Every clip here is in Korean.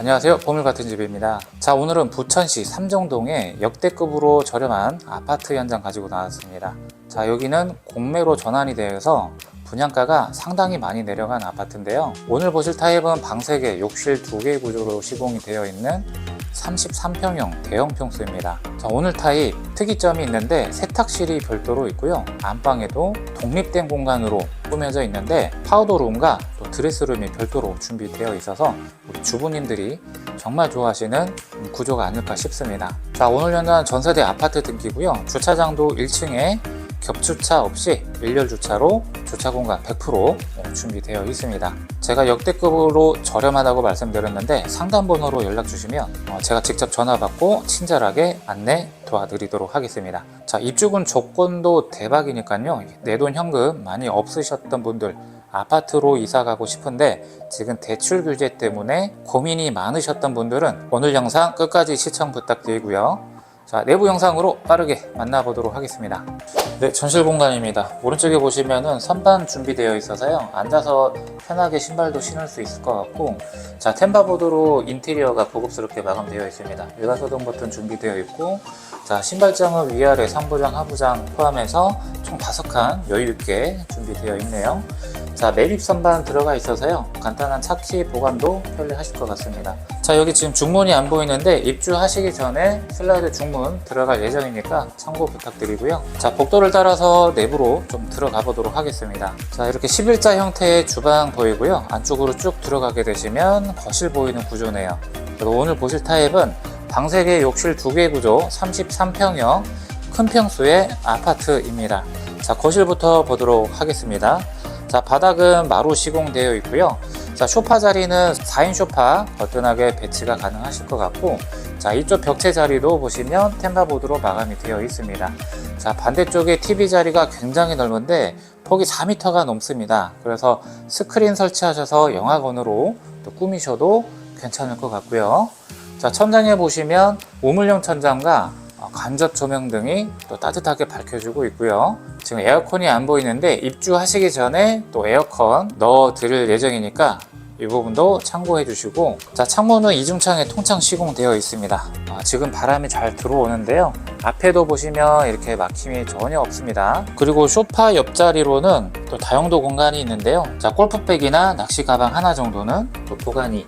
안녕하세요. 보물 같은 집입니다. 자, 오늘은 부천시 삼정동에 역대급으로 저렴한 아파트 현장 가지고 나왔습니다. 자, 여기는 공매로 전환이 되어서 분양가가 상당히 많이 내려간 아파트인데요. 오늘 보실 타입은 방 3개, 욕실 2개 구조로 시공이 되어 있는 33평형 대형 평수입니다. 자, 오늘 타입 특이점이 있는데 세탁실이 별도로 있고요. 안방에도 독립된 공간으로 꾸며져 있는데 파우더룸과 또 드레스룸이 별도로 준비되어 있어서 우리 주부님들이 정말 좋아하시는 구조가 아닐까 싶습니다. 자, 오늘 연간 전세대 아파트 등기고요. 주차장도 1층에 겹주차 없이 일렬 주차로 주차 공간 100% 준비되어 있습니다. 제가 역대급으로 저렴하다고 말씀드렸는데 상담 번호로 연락 주시면 어, 제가 직접 전화 받고 친절하게 안내 도와드리도록 하겠습니다. 자, 입주금 조건도 대박이니까요. 내돈 현금 많이 없으셨던 분들 아파트로 이사 가고 싶은데 지금 대출 규제 때문에 고민이 많으셨던 분들은 오늘 영상 끝까지 시청 부탁드리고요. 자, 내부 영상으로 빠르게 만나보도록 하겠습니다. 네, 전실 공간입니다. 오른쪽에 보시면은 선반 준비되어 있어서요. 앉아서 편하게 신발도 신을 수 있을 것 같고, 자, 템바보드로 인테리어가 고급스럽게 마감되어 있습니다. 일가소등 버튼 준비되어 있고, 자, 신발장은 위아래 상부장, 하부장 포함해서 총 5칸 여유있게 준비되어 있네요. 자, 매립 선반 들어가 있어서요. 간단한 차키 보관도 편리하실 것 같습니다. 자, 여기 지금 중문이 안 보이는데 입주하시기 전에 슬라이드 중문 들어갈 예정이니까 참고 부탁드리고요. 자, 복도를 따라서 내부로 좀 들어가 보도록 하겠습니다. 자, 이렇게 11자 형태의 주방 보이고요. 안쪽으로 쭉 들어가게 되시면 거실 보이는 구조네요. 그리고 오늘 보실 타입은 방 3개, 욕실 2개 구조 33평형 큰 평수의 아파트입니다. 자, 거실부터 보도록 하겠습니다. 자, 바닥은 마루 시공되어 있고요. 자, 소파 자리는 4인 소파 거뜬하게 배치가 가능하실 것 같고, 자, 이쪽 벽체 자리도 보시면 템바보드로 마감이 되어 있습니다. 자, 반대쪽에 TV 자리가 굉장히 넓은데 폭이 4m가 넘습니다. 그래서 스크린 설치하셔서 영화관으로 또 꾸미셔도 괜찮을 것 같고요. 자, 천장에 보시면 우물형 천장과 어, 간접 조명 등이 또 따뜻하게 밝혀주고 있고요. 지금 에어컨이 안 보이는데 입주하시기 전에 또 에어컨 넣어 드릴 예정이니까 이 부분도 참고해 주시고. 자 창문은 이중창에 통창 시공되어 있습니다. 아, 지금 바람이 잘 들어오는데요. 앞에도 보시면 이렇게 막힘이 전혀 없습니다. 그리고 소파 옆자리로는 또 다용도 공간이 있는데요. 자 골프백이나 낚시 가방 하나 정도는 또 보관이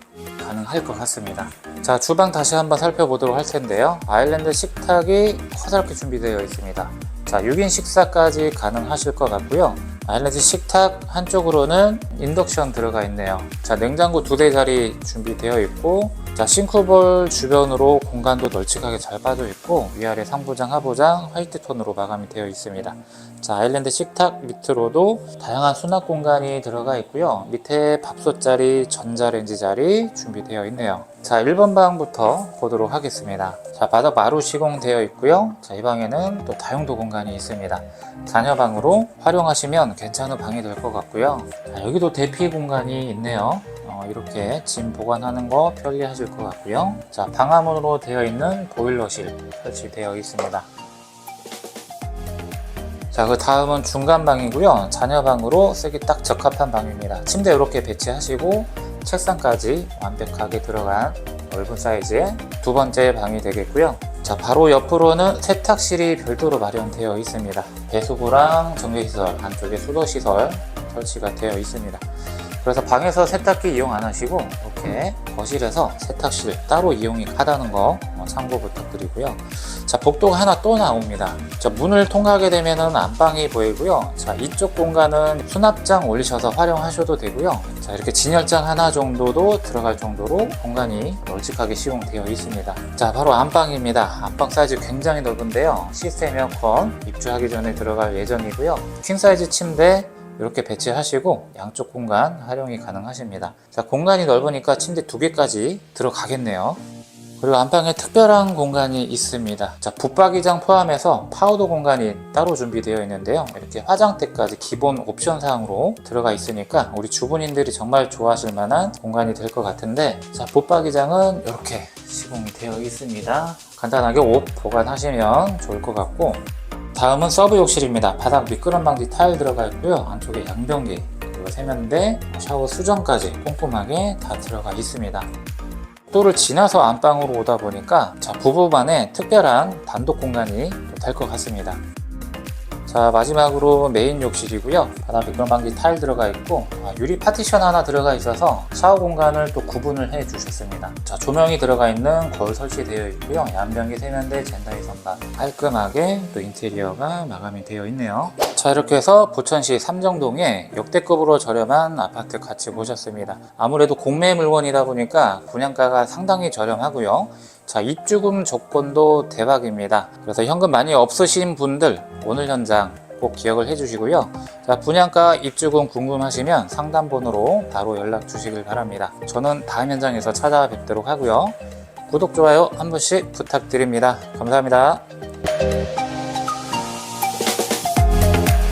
할 것 같습니다. 자 주방 다시 한번 살펴보도록 할 텐데요. 아일랜드 식탁이 커다랗게 준비되어 있습니다. 자 6인 식사까지 가능하실 것 같고요. 아일랜드 식탁 한쪽으로는 인덕션 들어가 있네요. 자 냉장고 두 대 자리 준비되어 있고 자 싱크볼 주변으로 공간도 널찍하게 잘 빠져 있고 위아래 상부장 하부장 화이트 톤으로 마감이 되어 있습니다. 자 아일랜드 식탁 밑으로도 다양한 수납 공간이 들어가 있고요. 밑에 밥솥 자리 전자레인지 자리 준비되어 있네요. 자 1번 방부터 보도록 하겠습니다. 자 바닥 마루 시공되어 있고요. 자이 방에는 또 다용도 공간이 있습니다. 자녀 방으로 활용하시면 괜찮은 방이 될 것 같고요. 자, 여기도 대피 공간이 있네요 어, 이렇게 짐 보관하는 거 편리하실 것 같고요 자 방화문으로 되어 있는 보일러실 설치되어 있습니다 자, 그 다음은 중간 방이고요. 자녀 방으로 쓰기 딱 적합한 방입니다. 침대 이렇게 배치하시고 책상까지 완벽하게 들어간 넓은 사이즈의 두 번째 방이 되겠고요. 자, 바로 옆으로는 세탁실이 별도로 마련되어 있습니다. 배수구랑 정제시설, 안쪽에 수도시설 설치가 되어 있습니다. 그래서 방에서 세탁기 이용 안 하시고 이렇게 거실에서 세탁실 따로 이용이 하다는 거 어, 참고 부탁드리고요. 자 복도가 하나 또 나옵니다. 자 문을 통과하게 되면은 안방이 보이고요. 자 이쪽 공간은 수납장 올리셔서 활용하셔도 되고요. 자 이렇게 진열장 하나 정도도 들어갈 정도로 공간이 널찍하게 시공되어 있습니다. 자 바로 안방입니다. 안방 사이즈 굉장히 넓은데요. 시스템 에어컨 입주하기 전에 들어갈 예정이고요. 퀸 사이즈 침대 이렇게 배치하시고 양쪽 공간 활용이 가능하십니다. 자, 공간이 넓으니까 침대 두 개까지 들어가겠네요. 그리고 안방에 특별한 공간이 있습니다. 자, 붙박이장 포함해서 파우더 공간이 따로 준비되어 있는데요. 이렇게 화장대까지 기본 옵션 사항으로 들어가 있으니까 우리 주부님들이 정말 좋아하실 만한 공간이 될 것 같은데, 자, 붙박이장은 이렇게 시공이 되어 있습니다. 간단하게 옷 보관하시면 좋을 것 같고, 다음은 서브 욕실입니다. 바닥 미끄럼 방지 타일 들어가 있고요. 안쪽에 양변기, 그리고 세면대, 샤워 수전까지 꼼꼼하게 다 들어가 있습니다. 복도를 지나서 안방으로 오다 보니까 자, 부부만의 특별한 단독 공간이 될 것 같습니다. 자 마지막으로 메인 욕실이고요. 바닥 미끄럼 방지 타일 들어가 있고 아, 유리 파티션 하나 들어가 있어서 샤워 공간을 또 구분을 해 주셨습니다. 자 조명이 들어가 있는 거울 설치되어 있고요. 양변기 세면대 젠다이 선반 깔끔하게 또 인테리어가 마감이 되어 있네요. 자 이렇게 해서 부천시 삼정동에 역대급으로 저렴한 아파트 같이 보셨습니다. 아무래도 공매 물건이다 보니까 분양가가 상당히 저렴하고요 자 입주금 조건도 대박입니다. 그래서 현금 많이 없으신 분들 오늘 현장 꼭 기억을 해주시고요. 자 분양가 입주금 궁금하시면 상담번호로 바로 연락 주시길 바랍니다. 저는 다음 현장에서 찾아뵙도록 하고요. 구독 좋아요 한 번씩 부탁드립니다. 감사합니다